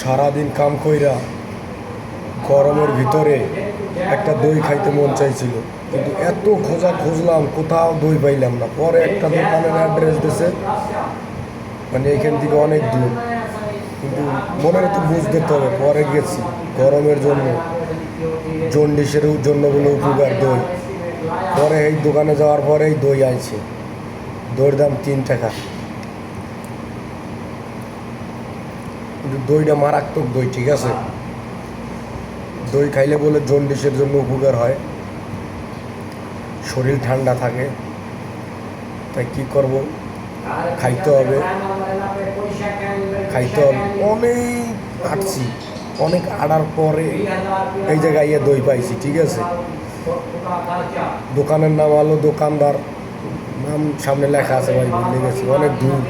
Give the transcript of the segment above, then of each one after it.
সারাদিন কাম কইরা গরমের ভিতরে একটা দই খাইতে মন চাইছিল। কিন্তু এত খোঁজা খুঁজলাম, কোথাও দই পাইলাম না। পরে একটা দোকানের অ্যাড্রেস দিছে। মানে এখান থেকে অনেক দূর। কিন্তু মনের তো বুঝ দিতে হবে, পরে গেছি। গরমের জন্য জন্ডিসের জন্য বলে উপকার দই। পরে এই দোকানে যাওয়ার পরেই দই আইছে। দইয়ের দাম তিন টাকা। দইটা মারাত্মক দই ঠিক আছে? দই খাইলে বলে জন্ডিসের জন্য উপকার হয়। শরীর ঠান্ডা থাকে। তাই কি করব? খাইতে হবে। খাইতে হবে। অনেক হাঁটছি অনেক আড়ার পরে এই জায়গায় ইয়ে দই পাইছি ঠিক আছে? দোকানের নাম হলো দোকানদার। নাম সামনে লেখা আছে ভাই ভুলে গেছি। অনেক দূর।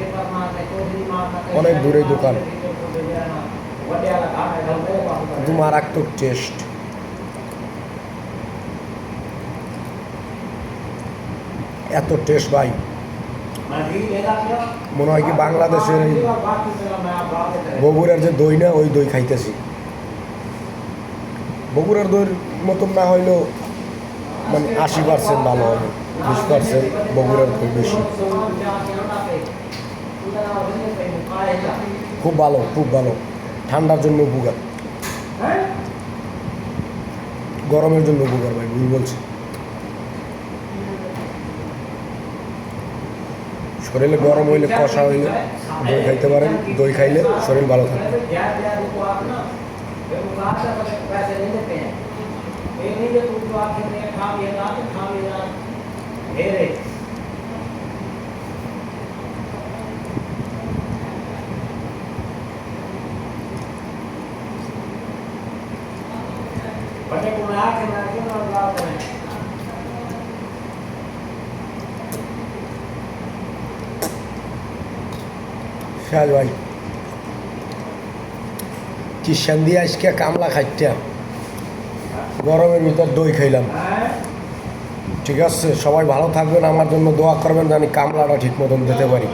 অনেক দূরে দোকান। কিন্তু মারাত্মক টেস্ট। এত টেস্ট ভাই। মনে হয় কি বাংলাদেশের বগুড়ার যে দই না, ওই দই খাইতেছি। বগুড়ার দইয়ের মতন না হইলেও মানে আশি পার্সেন্ট ভালো হবে, বিশ পার্সেন্ট বগুড়ার খুব বেশি। খুব ভালো খুব ভালো। ঠান্ডার জন্য উপকার। গরমের জন্য উপকার ভাই ভুল বলছি। শরীরে গরম হইলে কষা হইলে দই খাইতে পারেন দই খাইলে শরীর ভালো থাকবে। শাহ ভাই। কি সন্ধ্যে আজকে কামলা খাইতে গরমের ভিতর দই খাইলাম। ঠিক আছে, সবাই ভালো থাকবেন, আমার জন্য দোয়া করবেন জানি কামলাটা ঠিক মতন দিতে পারি।